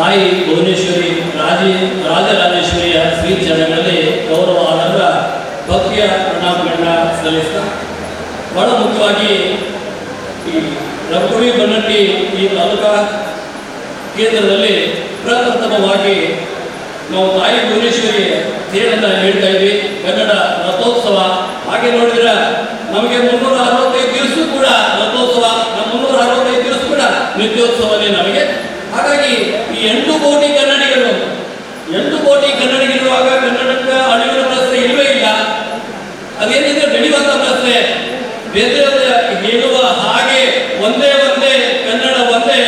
ತಾಯಿ ಭುವನೇಶ್ವರಿ, ರಾಜ, ರಾಜರಾಜೇಶ್ವರಿಯ ಶ್ರೀ ಚರಣಗಳಲ್ಲಿ ಗೌರವ ಆಧಾರ ಭಕ್ತಿಯ ಪ್ರಣಾಮಗಳನ್ನ ಸಲ್ಲಿಸ್ತಾ, ಬಹಳ ಮುಖ್ಯವಾಗಿ ಈ ರಘುವಿ ಬನ್ನಟ್ಟಿ ಈ ತಾಲೂಕಾ ಕೇಂದ್ರದಲ್ಲಿ ಪ್ರಪ್ರಥಮವಾಗಿ ನಾವು ತಾಯಿ ಭುವನೇಶ್ವರಿ ತೇರನ್ನು ಹೇಳ್ತಾ ಇದ್ವಿ, ಕನ್ನಡ ರಥೋತ್ಸವ. ಹಾಗೆ ನೋಡಿದ್ರೆ ನಮಗೆ ಮುನ್ನೂರ ಅರವತ್ತೈದು ದಿವಸ ಕೂಡ ರಥೋತ್ಸವ, ನಮ್ಮ ಮುನ್ನೂರ ಅರವತ್ತೈದು ದಿವಸ ಕೂಡ ನಿತ್ಯೋತ್ಸವನೇ ನಮಗೆ. ಹಾಗಾಗಿ ಎಂಟು ಕೋಟಿ ಕನ್ನಡಿಗರು. ಎಂಟು ಕೋಟಿ ಕನ್ನಡಿಗಿರುವಾಗ ಕನ್ನಡಕ್ಕೆ ಅಳಿವಿನ ಪ್ರಶ್ನೆ ಇಲ್ಲವೇ ಇಲ್ಲ. ಅದೇನಿದೆ ಬೆಳೆಯುವಂತ ಪ್ರಶ್ನೆ. ಬೇರೆ ಹೇಳುವ ಹಾಗೆ ಒಂದೇ ಒಂದೇ, ಕನ್ನಡ ಒಂದೇ,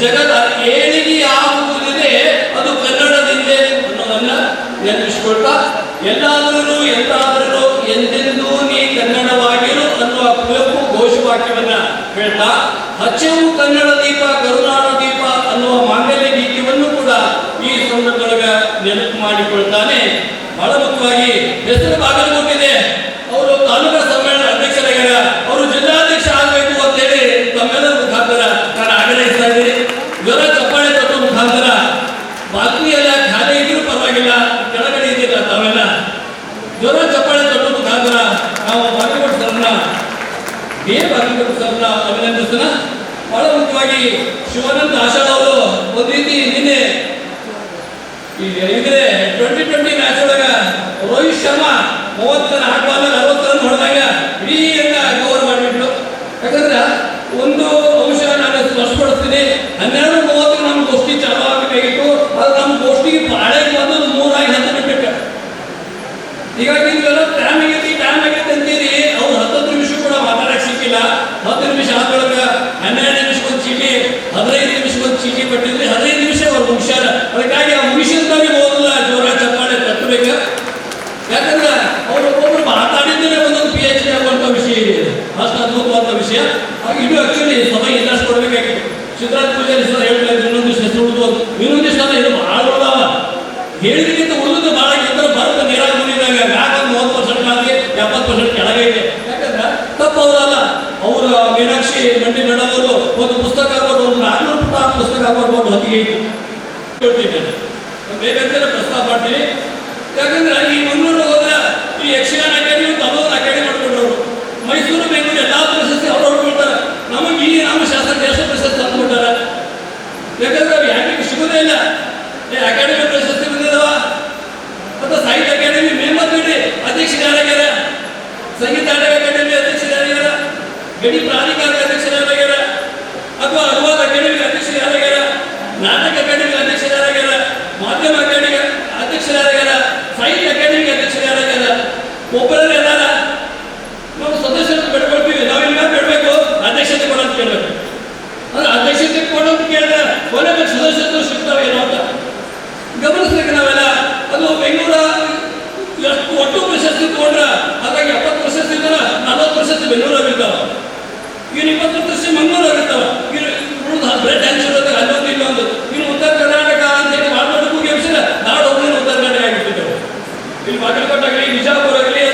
ಜಗದ ಏಳಿಗೆ ಆಗುವುದಿದೆ, ಅದು ಕನ್ನಡದಿಂದೆ ಅನ್ನೋದನ್ನ ನೆನಪಿಸ್ಕೊಳ್ತಾ ಎಲ್ಲಾದರೂ ಎಂತಾದ್ರೂ ಎಂದೆಂದೂ ನೀ ಕನ್ನಡವಾಗಿರು ಅನ್ನುವ ಕುವೆಂಪು ಘೋಷವಾಕ್ಯವನ್ನ ಹೇಳ್ತಾ, ಹಚ್ಚವು ಕನ್ನಡ ದೀಪ, ಕರುನಾಡ ದೀಪ ಅನ್ನುವ ಮಾಂಗಲ್ಯ ಗೀತೆಯನ್ನು ಕೂಡ ಈ ಸಂದರ್ಭದೊಳಗ ನೆನಪು ಮಾಡಿಕೊಳ್ತಾನೆ. ಬಹಳ ಮುಖ್ಯವಾಗಿ ಹೆಸರು ಬಾಗಲಕೋಟಿದೆ ಅವರು ತಾಲೂಕಾ ಸಮ್ಮೇಳನ ಅಧ್ಯಕ್ಷರಾಗ್ಯಾರ. ಅವರು ಜಿಲ್ಲಾಧ್ಯಕ್ಷ ಆಗಬೇಕು ಅಂತೇಳಿ ತಮ್ಮೆಲ್ಲರ ಮುಖಾಂತರ ನಾನು ಆಗ್ರಹಿಸ್ತಾ ಇದ್ದೀನಿ. ಜ್ವರ ಚಪ್ಪಾಳೆ ತಟ್ಟೋ ಮುಖಾಂತರ ಬಾಕಿ ಎಲ್ಲ ಖಾಲಿ ಇದ್ರೂ ಪರವಾಗಿಲ್ಲ, ಕೆಳಗಡೆ ಇದ್ದೀರ ತಾವೆಲ್ಲ. ಜ್ವರ ಚಪ್ಪಾಳೆ ತಟ್ಟೋ ಮುಖಾಂತರ ನಾವು ಬಾಗಲಕೋಟೆ ಸರ್ನ ಬಿ ಎ ಸರ್ನ ಅಭಿನಂದಿಸೋಣ ಬಹಳ ಮುಖ್ಯವಾಗಿ ಶಿವಾನಂದ ಆಷಾಢ್ ಅವರು ಒಂದು ರೀತಿ ಈಗ ಇದ್ರೆ ಟ್ವೆಂಟಿ ಟ್ವೆಂಟಿ ಮ್ಯಾಚ್ ಒಳಗ ರೋಹಿತ್ ಶರ್ಮಾ ಮೂವತ್ತು ಆಟವಾದ ಹಾಕುವಾಗ ಅರವತ್ತು ಯಾಕಂದ್ರೆ ಅವರು ಒಬ್ಬರು ಮಾತಾಡಿದ್ರೆ ಒಂದೊಂದು ಪಿ ಎಚ್ ಡಿ ಆಗುವಂತ ವಿಷಯ ಇದೆ. ಅಷ್ಟು ಅದ್ಭುತವಾದ ವಿಷಯ. ಇದು ಆಕ್ಚುಲಿ ಸಮಯ ಇಂಟ್ರೆಸ್ಟ್ ಕೊಡ್ಬೇಕಾಗಿತ್ತು ಸಿದ್ಧರಾಜ್ ಪೂಜಾರಿ ಸರ್ ಹೇಳ್ತಾ ಇನ್ನೊಂದಿಷ್ಟು ಹೆಸರು ಉಳಿದು ಇನ್ನೊಂದಿಷ್ಟು ಅಲ್ಲ ಇದು ಭಾಳ ಹೇಳಿದಕ್ಕಿಂತ ಉಳಿದು ಭಾಳ ಇದ್ರೆ ಭಾರತ ನೀರಾಗಿ ಬಂದಿದ್ದಾಗ ಯಾಕಂದ್ರೆ ಮೂವತ್ತು ಪರ್ಸೆಂಟ್ ಆಗಿ ಎಪ್ಪತ್ತು ಪರ್ಸೆಂಟ್ ಕೆಳಗೆ ಇದೆ. ಯಾಕಂದ್ರೆ ತಪ್ಪು ಅವರಲ್ಲ ಅವರು ಮೀನಾಕ್ಷಿ ಮಂಡಿ ನಡವರು ಒಂದು ಪುಸ್ತಕ ಆಗ್ಬೋದು ಒಂದು ನಾಲ್ಕು ಪುಟ ಪುಸ್ತಕ ಒಂದು ಹೊತ್ತಿಗೆ ಕೊಡ್ತೀನಿ ಬೇಕಂದ್ರೆ ಪ್ರಸ್ತಾಪ ಮಾಡ್ತೀನಿ. ಯಾಕಂದ್ರೆ ಈ ಮಂಗಳೂರು ಹೋದ್ರೆ ಈ ಯಕ್ಷಗಾನ ಅಕಾಡೆಮಿ ತಮ್ಮದೊಂದು ಅಕಾಡೆಮಿ ಮಾಡ್ಕೊಂಡ್ರು ಮೈಸೂರು, ಬೆಂಗಳೂರು ಎಲ್ಲ ಪ್ರಶಸ್ತಿ ಅವರು ಹೊಡ್ಕೊಳ್ತಾರೆ ನಮಗೆ ಈ ನಮ್ಮ ಶಾಸಕ ದೇಶ ಪ್ರಶಸ್ತಿ ತಂದ್ಬಿಟ್ಟಾರೆ ಯಾಕಂದ್ರೆ ಅವು ಯಾಕೆ ಸಿಗೋದೇ ಇಲ್ಲ. ಏ, ಅಕಾಡೆಮಿ ಪ್ರಶಸ್ತಿ ಬಂದಿದವ. ಮತ್ತು ಸಾಹಿತ್ಯ ಅಕಾಡೆಮಿ ಮೆಂಬರ್ ಬಿಡಿ ಅಧ್ಯಕ್ಷ ಯಾರಾಗ್ಯಾರ? ಸಂಗೀತ ನಾಟಕ ಅಕಾಡೆಮಿ ಅಧ್ಯಕ್ಷರು ಯಾರ್ಯಾರ ಗಡಿ ಅಧ್ಯಕ್ಷ ಯಾರಾಗ್ಯಾರ? ಅಥವಾ ಅನುವಾದ ಅಕಾಡೆಮಿ ಅಧ್ಯಕ್ಷರು ಯಾರಾಗ್ಯಾರ? ನಾಟಕ ಅಕಾಡೆಮಿ ಅಧ್ಯಕ್ಷ ಯಾರಾಗ್ಯಾರ? ಮಾಧ್ಯಮ ಅಕಾಡೆಮಿ ಅಧ್ಯಕ್ಷ ಯಾರಾಗ್ಯಾರ? ಸಾಹಿತ್ಯ ಅಕಾಡೆಮಿ 我不能连累 கல்கொட்டகளில் நிஜாப்பூரர்களே